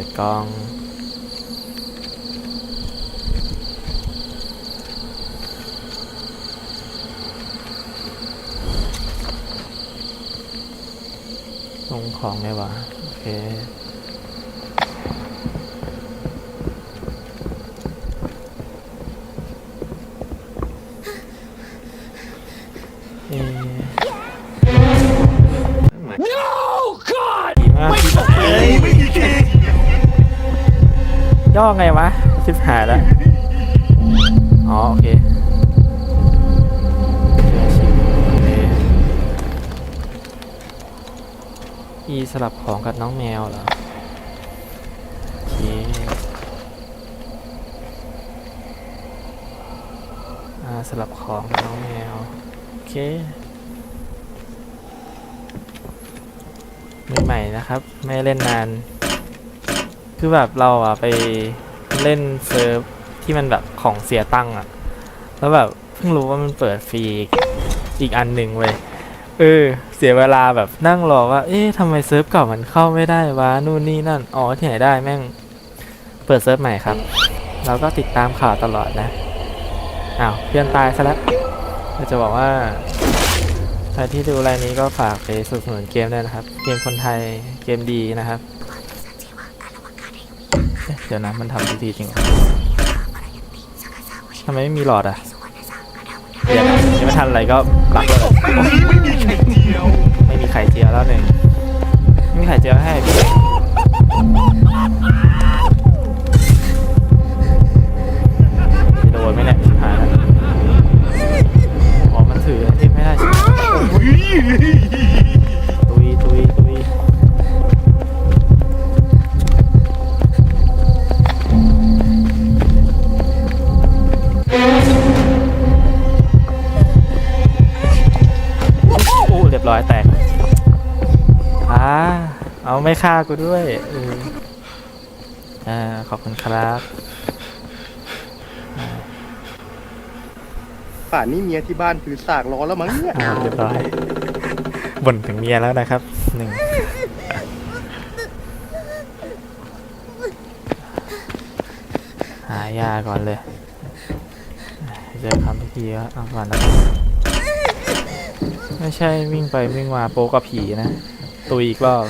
ิดกล้อง ลงของไงวะ โอเค ไงวะชิบหายแล้ว อ๋อ โอเคอีสลับของกับน้องแมวเหรอโอเคสลับของกับน้องแมว โอเคมือใหม่นะครับ ไม่เล่นนาน คือแบบเราอะไปเล่นเซิร์ฟที่มันแบบของเสียตังค์อะแล้วแบบเพิ่งรู้ว่ามันเปิดฟรีอีกอันหนึ่งเว้ยเออ เสียเวลาแบบนั่งรอว่า เอ๊ะทำไมเซิร์ฟเก่ามันเข้าไม่ได้วะนู่นนี่นั่น อ๋อที่ไหนได้แม่ง เปิดเซิร์ฟใหม่ครับ เราก็ติดตามข่าวตลอดนะ อ้าว เพื่อนตายซะแล้วเราจะบอกว่า ใครที่ดูรายนี้ก็ฝากไปสนับสนุนเกมด้วยนะครับ เกมคนไทยเกมดีนะครับ เอ๊ะเดี๋ยวนะมันทำทีทีจริงเหรอทำไมไม่มีหลอดอะเดี๋ยวนะยังไม่ทันอะไรก็หลักเลยไม่มีไข่เจียวไม่มีไข่เจียวแล้วหนึ่งไม่มีไข่เจียวให้พี่จะโดนไหมเนี่ยชิบหายแล้วอ๋อมันถือที่ไม่ได้ใช่ ไม่ฆ่ากูด้วยเอออ่าขอบคุณครับป่านนี้เมียที่บ้านถือสากล้อแล้วมั้งเนี่ยอ่าเรียบร้อยบ่นถึงเมียแล้วนะครับหนึ่งหายาก่อนเลยเจอคำพิธีก็เอาก่อนนะครับไม่ใช่วิ่งไปวิ่งมาโป๊กกับผีนะ ตุยอีกรอบ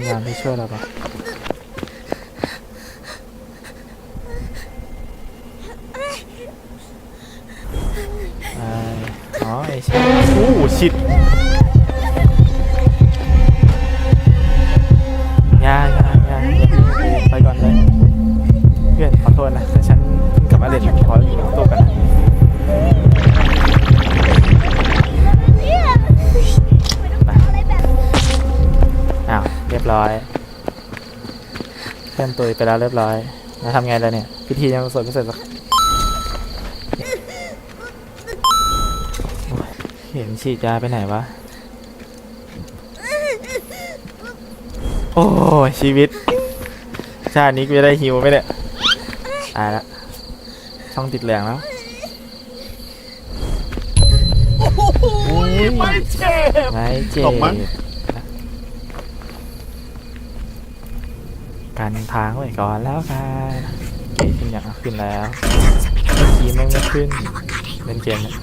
ใช่ดวงาณที่ช่วยเราปะไออ๋อไอ้ช่โอ้ชิด รียบร้อยเพื่อนตุยไปแล้วเรียบร้อยแล้วทำไงแล้วเนี่ย พิธียังไม่เสร็จไม่เสร็จสักโอ้ยเห็นฉีดยาไปไหนวะ โอ้ยชีวิต ชาตินี้กูจะได้ฮิวไหมเนี่ยตายละช่องติดเหลืองแล้วไม่เจ็บไม่เจ็บ ต กันทางไว้ก่อนแล้วกันเกมขึ้นอย่างขึ้นแล้วเมื่อกี้มันไม่ขึ้นเล่นเกมนี่ย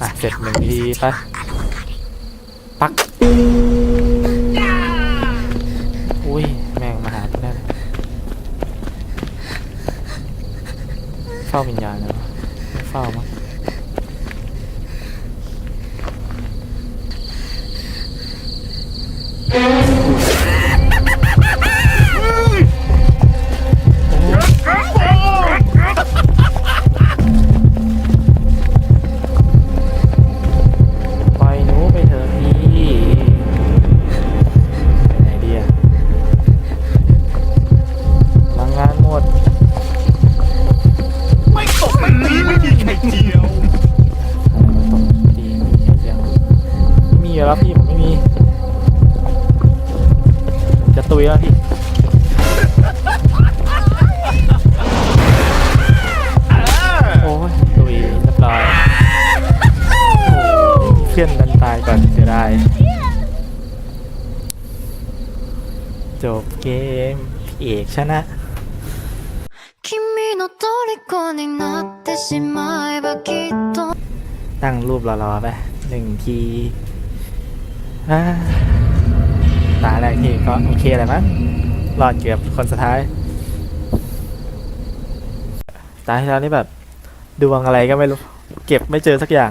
อะเสร็จหนึ่งทีไปปักอุ้ยแม่งมาหาที่นั่นเฝ้าวิญญาณเลยวะเฝ้ามั้ง เอกชนะตั้งรูปรอๆไปหนึ่งทีตาแรกทีก็โอเคเลยมั้งรอดเกือบคนสุดท้าย ตาที่แล้วนี่แบบดวงอะไรก็ไม่รู้ เก็บไม่เจอสักอย่าง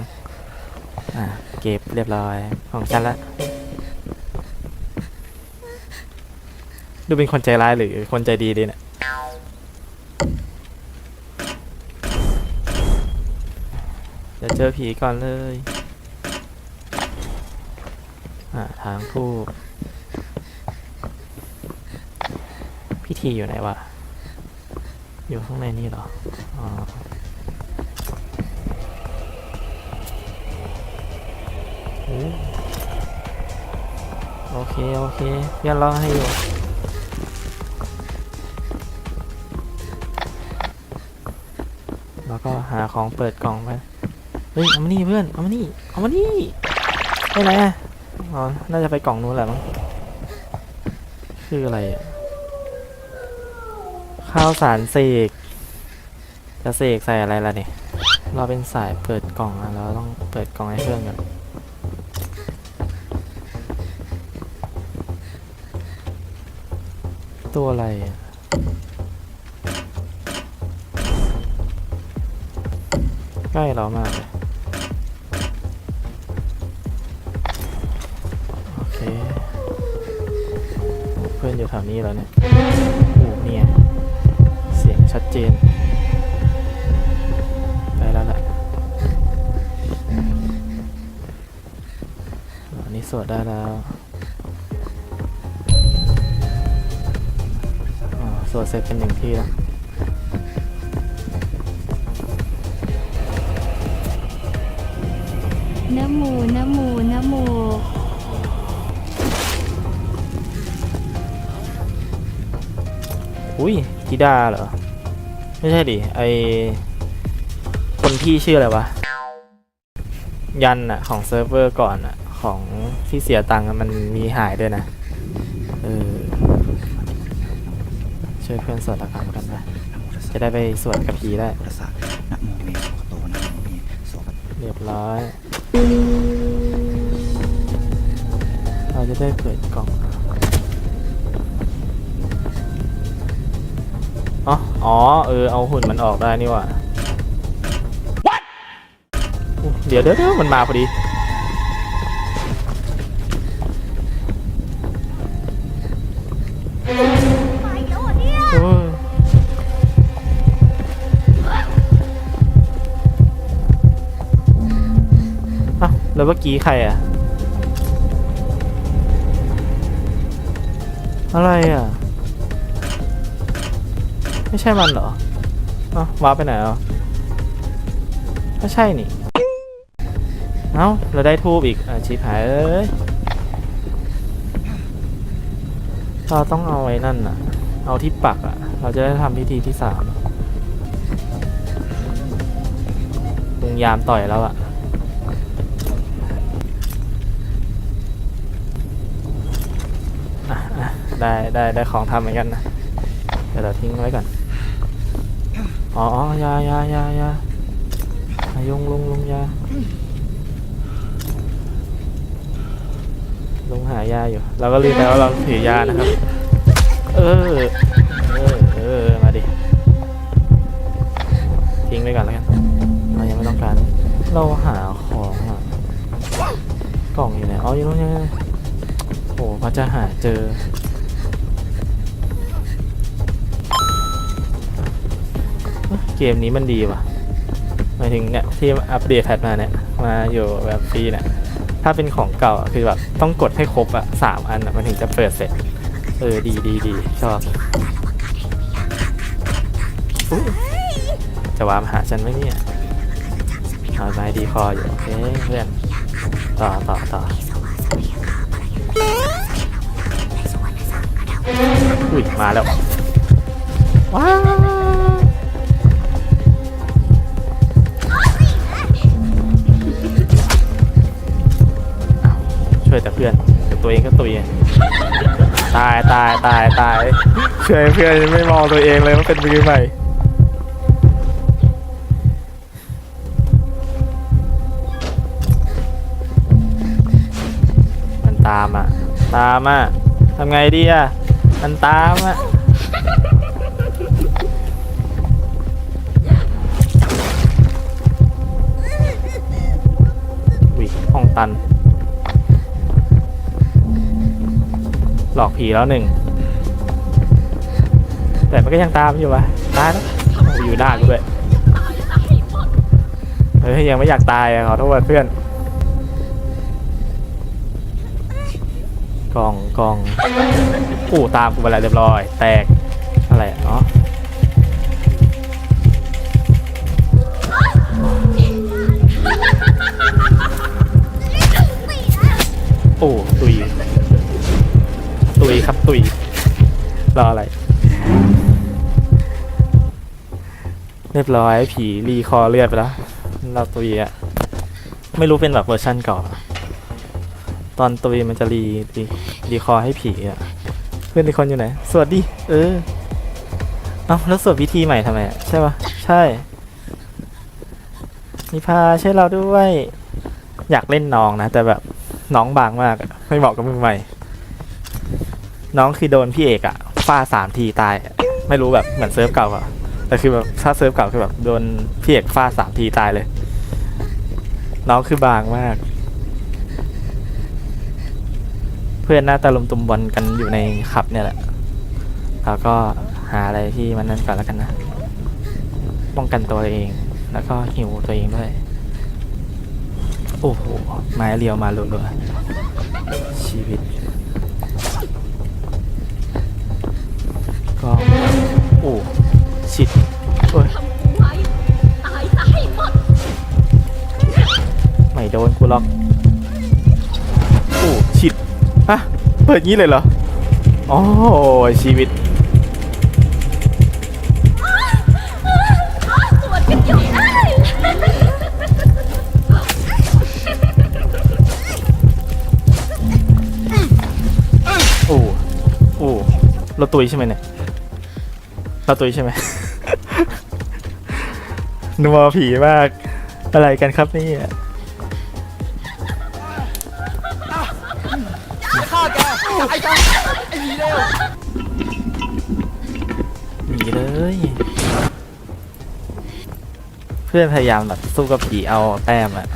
อ่า เก็บเรียบร้อยของฉันแล้ว ดูเป็นคนใจร้ายหรือคนใจดีดีเนี่ยเดี๋ยวเจอผีก่อนเลย อ่าทางทูบพิธีอยู่ไหนวะ อยู่ข้างในนี่เหรอ อ๋อโอเค โอเคเพื่อนรอให้อยู่ ก็หาของเปิดกล่องไปเฮ้ยเอามานี่เพื่อนเอามานี่เอามานี่ไปไหนอะอ๋อน่าจะไปกล่องนู้นแหละมั้งคืออะไรข้าวสารเสกจะเสกใส่อะไรล่ะเนี่ยเราเป็นสายเปิดกล่องอะเราต้องเปิดกล่องให้เพื่อนกันตัวอะไรอะ ใกล้เรามากเลยโอเคเพื่อนอยู่แถวนี้แล้วเนี่ยโอ้เนี่ยเสียงชัดเจนไปแล้วล่ะอันนี้สวดได้แล้วอ๋อสวดเสร็จเป็นหนึ่งที่แล้ว นะโมนะโมนะโมอุ้ยธิดาเหรอ ไม่ใช่ดิ ไอคนที่ชื่ออะไรวะ ยันอะของเซิร์ฟเวอร์ก่อนอะของที่เสียตังค์มันมีหายด้วยนะ เออ ช่วยเพื่อนสวดละกันกันไปจะได้ไปสวดกับผีได้ เรียบร้อย เราจะได้เปิดกล่องอ๋ออ๋อ เออ เอาหุ่นมันออกได้นี่ว่ะ What เดี๋ยวเดี๋ยวเดี๋ยวมันมาพอดี แล้วเมื่อกี้ใครอะอะไรอะ ไม่ใช่มันเหรอเอ้าว้าไปไหนอะไม่ใช่นี่ เอ้า เราได้ทูบอีกอะชิบหายเอ้ยเราต้องเอาไว้นั่นน่ะ เอาที่ปักอะ เราจะได้ทำพิธีที่สามลุงยามต่อยแล้วอะอะอะ ได้ได้ได้ของทำเหมือนกันนะ เดี๋ยวเราทิ้งไว้ก่อน อ๋อยายายายายุงลุงลุงยาลุงหายาอยู่ เราก็ลืมไปว่าเราถือยานะครับ เออ เออ เออ มาดิ ทิ้งไว้ก่อนแล้วกันเรายังไม่ต้องการ เราหาของอะ กล่องอยู่ไหน อ๋ออยู่ตรงนี้โอ้พอจะหาเจอ กมนี้มันดีว่ะหมายถึงเนี่ยที่อัปเดตแพทมาเนี่ยมาอยู่แบบฟรีเนี่ยถ้าเป็นของเก่าคือแบบต้องกดให้ครบอะสามอันอะมันถึงจะเปิดเสร็จ เออดีดีดีชอบจะวามหาฉันไหมเนี่ยเอาไม้ดีคออยู่โอเคเพื่อนต่อต่อต่ออุ้ยมาแล้วว้า ช่วยแต่เพื่อนแต่ตัวเองก็ตุยอะตายตายตายตายช่วยเพื่อนยังไม่มองตัวเองเลยว่าเป็นมือใหม่มันตามอะ ตามอะทำไงดีอะมันตามอะวิห้องตัน อกผีแล้วหนึ่ง แต่มันก็ยังตามอยู่วะตายแล้วโอ้อยู่หน้ากูด้วยเฮ้ยยังไม่อยากตายอะขอโทษเพื่อนกล่องกล่องอู้ตามกูไปแล้วเรียบร้อย แตกอะไรอะอ๋อโอ้ ตุยตุยรออะไร เรียบร้อยผีรีคอเลือดไปแล้วเราตุยอะไม่รู้เป็นแบบเวอร์ชั่นเก่าตอนตุยมันจะรีรีรีคอให้ผีอะเพื่อนอีกคนอยู่ไหน สวัสดี เออเอาแล้วสวดวิธีใหม่ทำไมอะใช่ปะใช่นิพาช่วยเราด้วย อยากเล่นน้องนะ แต่แบบน้องบางมาก ไม่เหมาะกับมือใหม่ น้องคือโดนพี่เอกอะฟาดสามทีตายอะไม่รู้แบบเหมือนเซิร์ฟเก่าอะแต่คือแบบถ้าเซิร์ฟเก่าคือแบบโดนพี่เอกฟาดสามทีตายเลย น้องคือบางมาก เพื่อนหน้าตาลุมตุมบอลกันอยู่ในขับเนี่ยแหละแล้วก็หาอะไรที่มันนั่นก่อนแล้วกันนะ ป้องกันตัวเอง แล้วก็หิวตัวเองด้วย โอ้โหไม้เรียวมาลัวๆชีวิต ก็โอ้ชิดโอ้ยไม่โดนกูหรอก โอ้ชิดฮะเปิดงี้เลยเหรอ โอ้ยชีวิตโอ้โอ้เราตุยใช่ไหมเนี่ย เราตุยใช่ไหม นัวผีมาก อะไรกันครับนี่ฆ่าแกไอ้กันไอ้หนีเร็วหนีเลย เพื่อนพยายามแบบสู้กับผีเอาแต้มอะ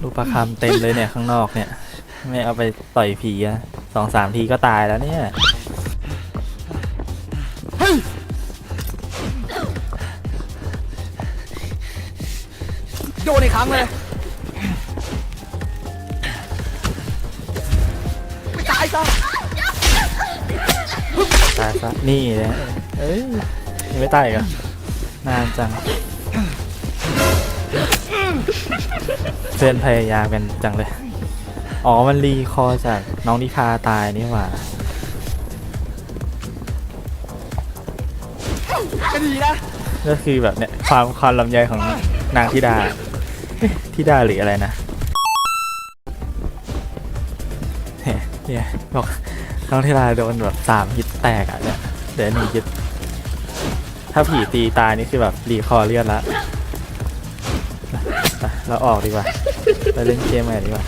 ลูกประคำเต็มเลยเนี่ยข้างนอกเนี่ย ไม่เอาไปต่อยผีอะสองสามทีก็ตายแล้วเนี่ยโดนอีกครั้งเลยไม่ตายซะตายซะนี่เลยเอ้ยยังไม่ตายอีกเหรอนานจังเพื่อนพยายามกันจังเลย อ๋อ มันรีคอร์จากน้องนิพาตายนี่หว่าจะดีนะก็คือแบบเนี่ยความความลำไยของนางธิดาเอ๊ะธิดาหรืออะไรนะเนี่ยเนี่ยบอกน้องธิดาโดนแบบสามฮิตแตกอะเนี่ยเดี๋ยวหนึ่งฮิตถ้าผีตีตายนี่คือแบบรีคอร์เลือดละไปเราออกดีกว่า ไปเล่นเกมใหม่ดีกว่า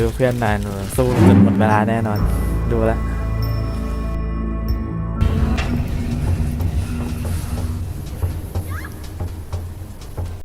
ดูเพื่อนนายหนูสู้จนหมดเวลาแน่นอน ดูแล้ว